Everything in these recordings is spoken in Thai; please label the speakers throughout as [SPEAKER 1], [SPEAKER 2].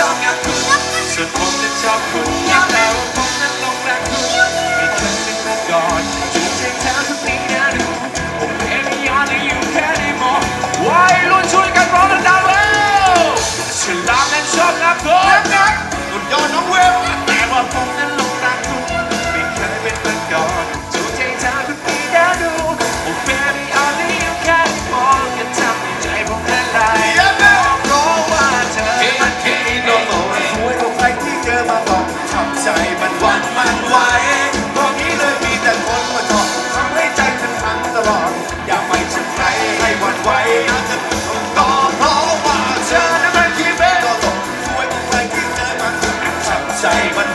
[SPEAKER 1] ลามนั้นชอบงานคุณส่วนผมนั้นชอบคุณแต่ว่าผมนั้นหลงรักคุณไม่เคยเป็นมาก่อนจูบใจเธอทุกทีนะดูผม baby only you can anymore วัยรุ่นช่วยกันร้องดังๆแล้วฉลามนั้นชอบงานคุณสุดยอดน้องเวลแต่ว่าผมนั้น time. But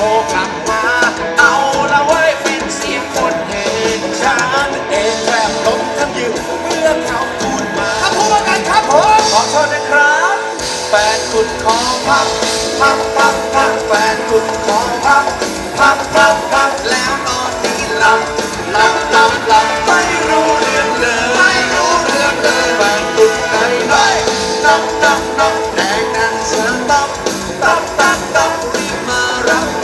[SPEAKER 1] โท
[SPEAKER 2] รกลับมา เอา
[SPEAKER 3] ละเว้ยเป็นเสียงคนเห็น
[SPEAKER 2] ฉันเองแทบล้มทั้งยืนเมื่อเขาพูดมาถ้าพูดว่ากันครับผม
[SPEAKER 3] ขอโทษนะครับแฟนคุณขอพักพักพักพักแฟนคุณขอพักพักพักพักแล้วตอนนี้หลับหลับหลับหลับไม่รู้เรื่องเลยไม่รู้เรื่องเลยแฟนคุณไหนไหนนับนับนับแดงนั้นเสือตับตับตับตับรีบมารับก่อนรีบมารับก่อนไปเกี่ยวกันย่อย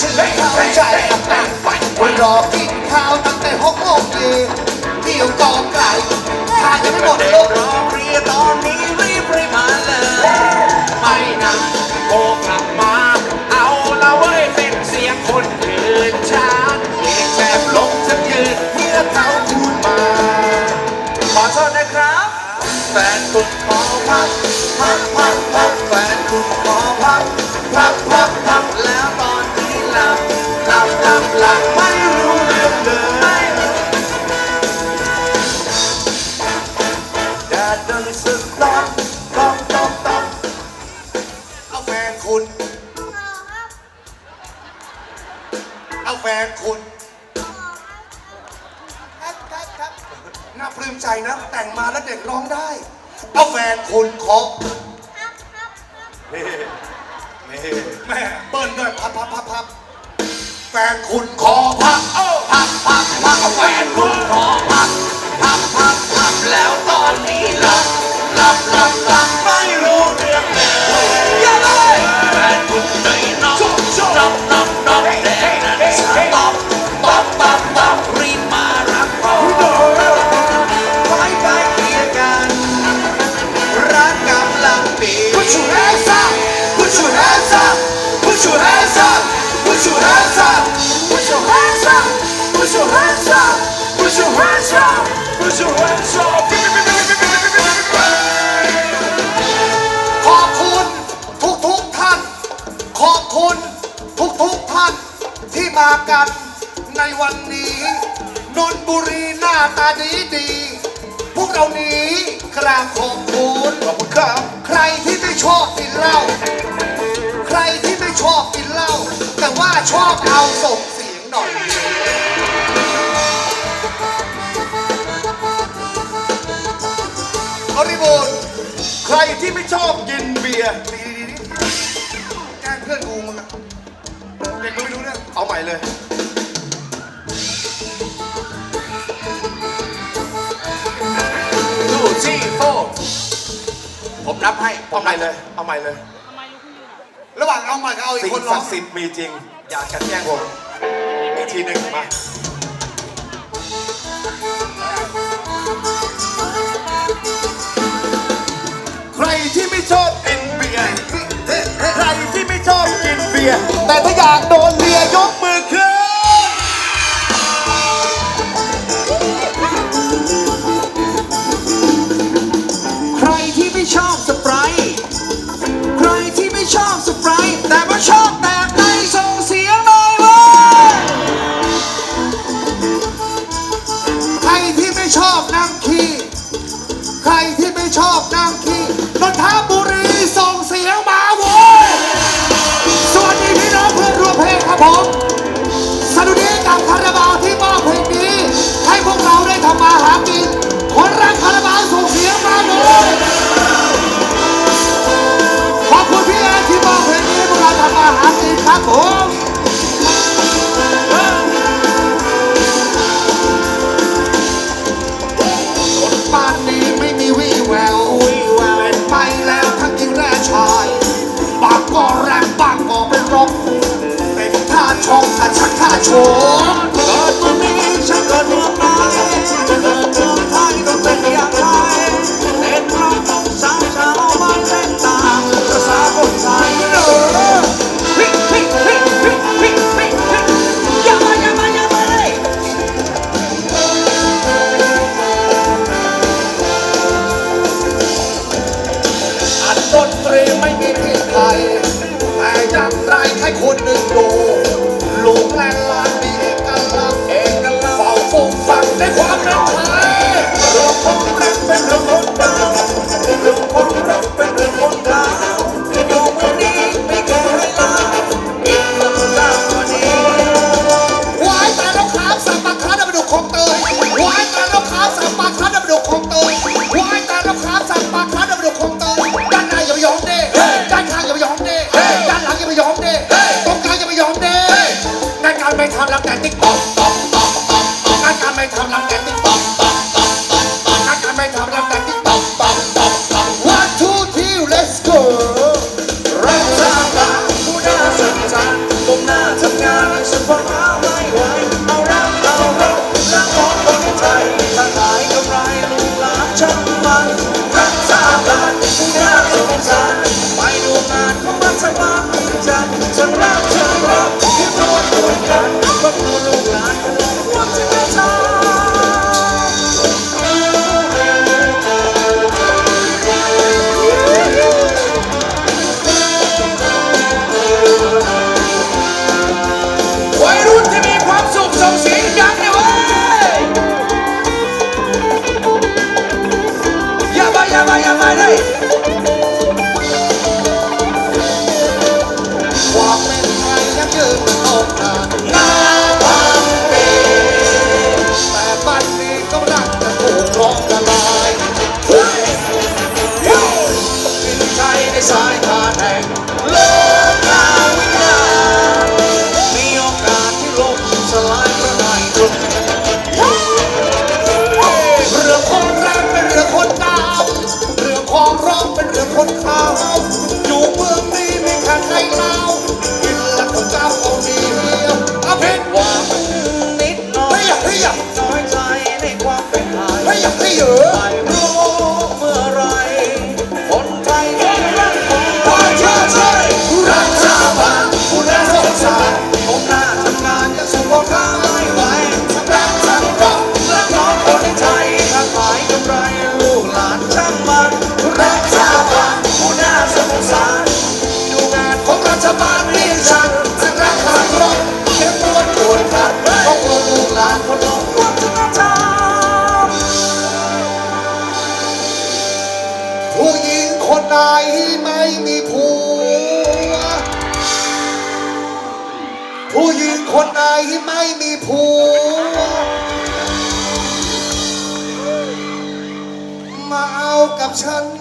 [SPEAKER 2] ฉันไม่เข้าใจต่ฝันว่ารอกินข้าวตั้งแต่หกโมงเย็นเที่ยวกองไก่ทานยังไม่หมด
[SPEAKER 3] เด็
[SPEAKER 2] ลู
[SPEAKER 3] ก
[SPEAKER 2] ก
[SPEAKER 3] รอเคลียร์ตอนนี้รีบรีบมาเลยไม่นานโทรกลับมา เอาละเว้ยเป็นเสียงคนอื่นฉันเองแทบลงทั้งยืน
[SPEAKER 2] เมื่อเขาพูดมา
[SPEAKER 3] ขอโทษนะครับแฟนคุณขอพักพักพักพัก ลับหลับหลับไม่รู้เรื่องเลยแดดดังสุดร้อนต้องต้องต้อง
[SPEAKER 2] เอาแฟนคุณ เอาแฟนคุณ ครับครับครับน่าปลื้มใจนะ แต่งมาแล้วเด็กร้องได้ เอาแฟนคุณขอนี่นี่แม่เบิ้ลด้วยพับพับพับพับ แฟนคุณขอพักเอ้า
[SPEAKER 3] พักพักพักแฟนคุณขอพักพักพักพักแล้วตอนนี้หลับหลับหลับหลับ มากันในวันนี้นนบุรีหน้าตาดีดี พวกเรานี้กราบขอบคุณ
[SPEAKER 2] ขอบคุณครับ
[SPEAKER 3] ใครที่ไม่ชอบกินเหล้าใครที่ไม่ชอบกินเหล้าแต่ว่าชอบเอาส่งเสียงหน่อย
[SPEAKER 2] อริบูลใครที่ไม่ชอบกินเบียร์
[SPEAKER 3] ดีดีแก้เพื่อนกูมึงอะ
[SPEAKER 2] เอาใหม่เลย
[SPEAKER 1] ดูซี่โฟผมนับให้
[SPEAKER 2] เอาใหม่เลย เอาใหม่เลย
[SPEAKER 3] ระหว่างเอาใหม่กับเอาอีก
[SPEAKER 2] สิ่
[SPEAKER 3] คงสิ่
[SPEAKER 2] ง
[SPEAKER 3] ศัก
[SPEAKER 2] ดิ์สิทธิ์มีจริง อย่ากันแย่งผมอีกทีหนึ่งมา ใครที่ไม่ชอบกินเบียร์ ใครที่ไม่ชอบกินเบียร์ แต่ถ้าอยากโดน
[SPEAKER 3] ครันบ้านนี้ไม่มีวี่แววเป็นไปแล้วทั้งหญิงและชายบางก็แรงบางก็เป็นร็เป็นท่าชงท่าช่าชว์ ม